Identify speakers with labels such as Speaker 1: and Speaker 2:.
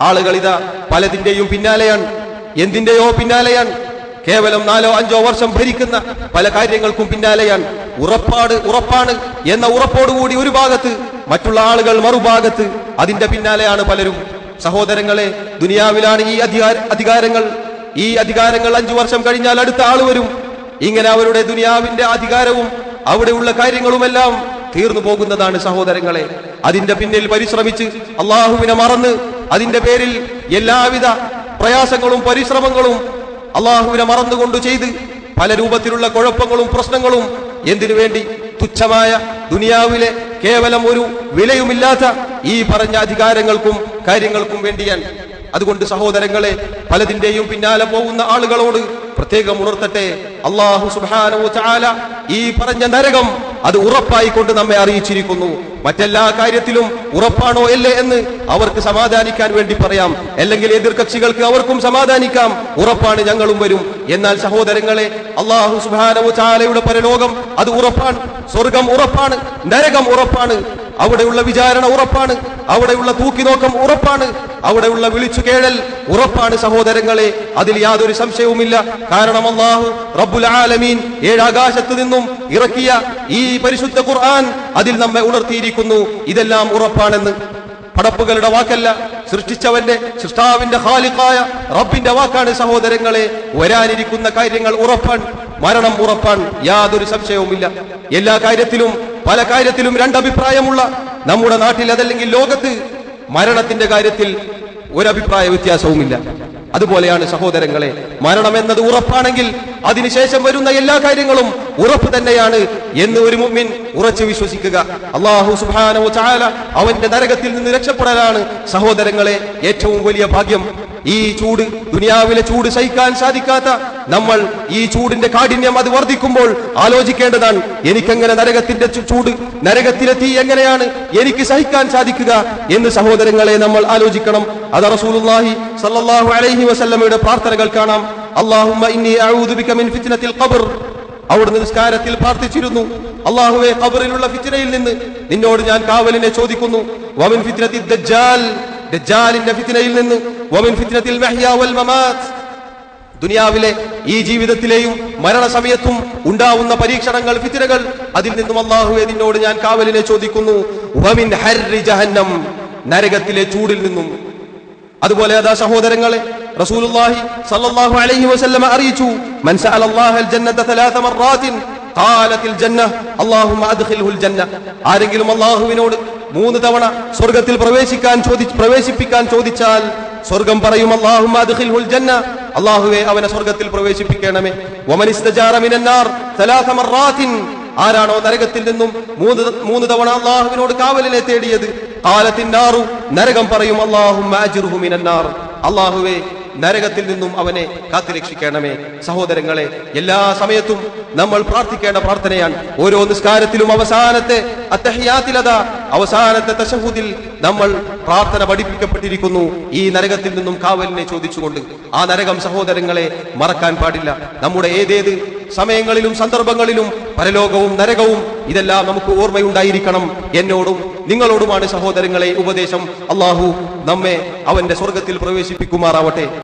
Speaker 1: ആളുകൾ ഇതാ പലതിന്റെയും പിന്നാലെയാണ്. എന്തിന്റെയോ പിന്നാലെയാണ്. കേവലം നാലോ അഞ്ചോ വർഷം ഭരിക്കുന്ന പല കാര്യങ്ങൾക്കും പിന്നാലെയാണ്. ഉറപ്പാട് ഉറപ്പാണ് എന്ന ഉറപ്പോടുകൂടി ഒരു ഭാഗത്ത് മറ്റുള്ള ആളുകൾ മറുഭാഗത്ത് അതിന്റെ പിന്നാലെയാണ് പലരും. സഹോദരങ്ങളെ ദുനിയാവിലാണ് ഈ അധികാര അധികാരങ്ങൾ. ഈ അധികാരങ്ങൾ അഞ്ചു വർഷം കഴിഞ്ഞാൽ അടുത്ത ആൾ വരും. ഇങ്ങനെ അവരുടെ ദുനിയാവിന്റെ അധികാരവും അവിടെയുള്ള കാര്യങ്ങളുമെല്ലാം തീർന്നു പോകുന്നതാണ് സഹോദരങ്ങളെ. അതിന്റെ പിന്നിൽ പരിശ്രമിച്ച് അള്ളാഹുവിനെ മറന്ന് അതിന്റെ പേരിൽ എല്ലാവിധ പ്രയാസങ്ങളും പരിശ്രമങ്ങളും അള്ളാഹുവിനെ മറന്നുകൊണ്ട് ചെയ്ത് പല രൂപത്തിലുള്ള കുഴപ്പങ്ങളും പ്രശ്നങ്ങളും എന്തിനു വേണ്ടി? തുച്ഛമായ ദുനിയാവിലെ കേവലം ഒരു വിലയുമില്ലാത്ത ഈ പറഞ്ഞ അധികാരങ്ങൾക്കും കാര്യങ്ങൾക്കും വേണ്ടിയാണ് അതുകൊണ്ട് സഹോദരങ്ങളെ പലതിന്റെയും പിന്നാലെ പോകുന്ന ആളുകളോട് പ്രത്യേകം ഉണർത്തട്ടെ. അള്ളാഹു സുബാനോ ചാല ഈ പറഞ്ഞ നരകം അത് ഉറപ്പായിക്കൊണ്ട് നമ്മെ അറിയിച്ചിരിക്കുന്നു. മറ്റെല്ലാ കാര്യത്തിലും ഉറപ്പാണോ അല്ലേ എന്ന് അവർക്ക് സമാധാനിക്കാൻ വേണ്ടി പറയാം. അല്ലെങ്കിൽ എതിർകക്ഷികൾക്ക് അവർക്കും സമാധാനിക്കാം. ഉറപ്പാണ് ഞങ്ങളും വരും. എന്നാൽ സഹോദരങ്ങളെ അള്ളാഹു സുഹാനവും ചാലയുടെ പരലോകം അത് ഉറപ്പാണ്. സ്വർഗം ഉറപ്പാണ്. നരകം ഉറപ്പാണ്. അവിടെയുള്ള വിചാരണ ഉറപ്പാണ്. അവിടെയുള്ള തൂക്കിനോക്കം ഉറപ്പാണ്. അവിടെയുള്ള വിളിച്ചു കേഴൽ ഉറപ്പാണ് സഹോദരങ്ങളെ. അതിൽ യാതൊരു സംശയവുമില്ല. കാരണം അള്ളാഹു റബ്ബുൽ ആലമീൻ ഏഴാകാശത്ത് നിന്നും ഇറക്കിയ ഈ പരിശുദ്ധ ഖുർആൻ അതിൽ നമ്മെ ഉണർത്തിയിരിക്കുന്നു. ഇതെല്ലാം ഉറപ്പാണെന്ന്. പടപ്പുകളുടെ വാക്കല്ല. സൃഷ്ടിച്ചവന്റെ സൃഷ്ടാവിന്റെ ഖാലിഖായ റബ്ബിന്റെ വാക്കാണ് സഹോദരങ്ങളെ. വരാനിരിക്കുന്ന കാര്യങ്ങൾ ഉറപ്പാണ്. മരണം ഉറപ്പാണ്. യാതൊരു സംശയവുമില്ല. എല്ലാ കാര്യത്തിലും പല കാര്യത്തിലും രണ്ടഭിപ്രായമുള്ള നമ്മുടെ നാട്ടിൽ അതല്ലെങ്കിൽ ലോകത്ത് മരണത്തിന്റെ കാര്യത്തിൽ ഒരഭിപ്രായ വ്യത്യാസവുമില്ല. അതുപോലെയാണ് സഹോദരങ്ങളെ മരണം എന്നത് ഉറപ്പാണെങ്കിൽ അതിനുശേഷം വരുന്ന എല്ലാ കാര്യങ്ങളും ഉറപ്പ് തന്നെയാണ് എന്ന് ഒരു മുമ്മിൻ ഉറച്ചു വിശ്വസിക്കുക. അള്ളാഹു സുബാനോ ചാല അവന്റെ നരകത്തിൽ നിന്ന് രക്ഷപ്പെടാനാണ് സഹോദരങ്ങളെ ഏറ്റവും വലിയ ഭാഗ്യം ഈ ചൂട് ദുനിയാവിലെ ചൂട് സഹിക്കാൻ സാധിക്കാത്ത നമ്മൾ ഈ ചൂടിന്റെ കാഠിന്യം അത് വർദ്ധിക്കുമ്പോൾ ആലോചിക്കേണ്ടതാണ് എനിക്കെങ്ങനെ നരകത്തിന്റെ ചൂട് നരകത്തിലെ തീ എങ്ങനെയാണ് എനിക്ക് സഹിക്കാൻ സാധിക്കുക എന്ന് സഹോദരങ്ങളെ നമ്മൾ ആലോചിക്കണം. അത് റസൂലുള്ളാഹി സല്ലല്ലാഹു അലൈഹി വസല്ലമയുടെ പ്രാർത്ഥനകൾ കാണാം. അല്ലാഹുമ്മ ഇന്നി അഊദു ബിക മിൻ ഫിത്നത്തിൽ ഖബർ. അവിടുന്ന് നിസ്കാരത്തിൽ പ്രാർത്ഥിച്ചിരുന്നു. അല്ലാഹുവേ ഖബറിലുള്ള ഫിത്നയിൽ നിന്ന് നിന്നോട് ഞാൻ കാവലിനെ ചോദിക്കുന്നു. വമിൻ ഫിത്നത്തിൽ ദജ്ജാൽ ദജ്ജാലിന്റെ ഫിത്നയിൽ നിന്ന്. വമിൻ ഫിത്നത്തിൽ മഹ്യാ വൽ മമാത്ത് ദുനിയാവിലെ ഈ ജീവിതത്തിലെയും മരണസമയത്തും ഉണ്ടാവുന്ന പരീക്ഷണങ്ങൾ ഫിത്തിരകൾ അതിൽ നിന്നും അല്ലാഹുവേ നിന്നോട് ഞാൻ കാവലിനെ ചോദിക്കുന്നു. നരകത്തിലെ ചൂടിൽ നിന്നും. അതുപോലെ അതാ സഹോദരങ്ങളെ റസൂലുള്ളാഹി സല്ലല്ലാഹു അലൈഹി വസല്ലമ അറിയിച്ചു മൻ സഅലല്ലാഹൽ ജന്നത തലാത മറാത്തിൻ ഖാലത്തിൽ ജന്ന അല്ലാഹുമ്മ അദ്ഖിൽഹുൽ ജന്ന. ആരെങ്കിലും അല്ലാഹുവിനോട് മൂന്ന് തവണ സ്വർഗത്തിൽ പ്രവേശിക്കാൻ ചോദി പ്രവേശിപ്പിക്കാൻ ചോദിച്ചാൽ സ്വർഗം പറയും അല്ലാഹുമ്മ അദ്ഖിൽഹുൽ ജന്ന. അല്ലാഹുവേ അവനെ സ്വർഗത്തിൽ പ്രവേശിപ്പിക്കണമേ. വമൻ ഇസ്തജാറ മിനന്നാർ തലാത മറാത്തിൻ ആരാണോ നരകത്തിൽ നിന്നും മൂന്ന് മൂന്ന് തവണ അള്ളാഹുവിനോട് കാവലിനെ തേടിയത്? കാലത്തിന്നാറു നരകം പറയും അള്ളാഹുമാർ അള്ളാഹുവേ നരകത്തിൽ നിന്നും അവനെ കാത്തിരക്ഷിക്കണമേ. സഹോദരങ്ങളെ എല്ലാ സമയത്തും നമ്മൾ പ്രാർത്ഥിക്കേണ്ട പ്രാർത്ഥനയാണ്. ഓരോ നിസ്കാരത്തിലും അവസാനത്തെ അത്തഹിയാത്തിലത അവസാനത്തെ തശഹൂദിൽ നമ്മൾ പ്രാർത്ഥന പഠിപ്പിക്കപ്പെട്ടിരിക്കുന്നു. ഈ നരകത്തിൽ നിന്നും കാവലിനെ ചോദിച്ചുകൊണ്ട് ആ നരകം സഹോദരങ്ങളെ മറക്കാൻ പാടില്ല. നമ്മുടെ ഏതേത് സമയങ്ങളിലും സന്ദർഭങ്ങളിലും പരലോകവും നരകവും ഇതെല്ലാം നമുക്ക് ഓർമ്മയുണ്ടായിരിക്കണം. എന്നോടും നിങ്ങളോടുമാണ് സഹോദരങ്ങളെ ഉപദേശം. അള്ളാഹു നമ്മെ അവന്റെ സ്വർഗത്തിൽ പ്രവേശിപ്പിക്കുമാറാവട്ടെ.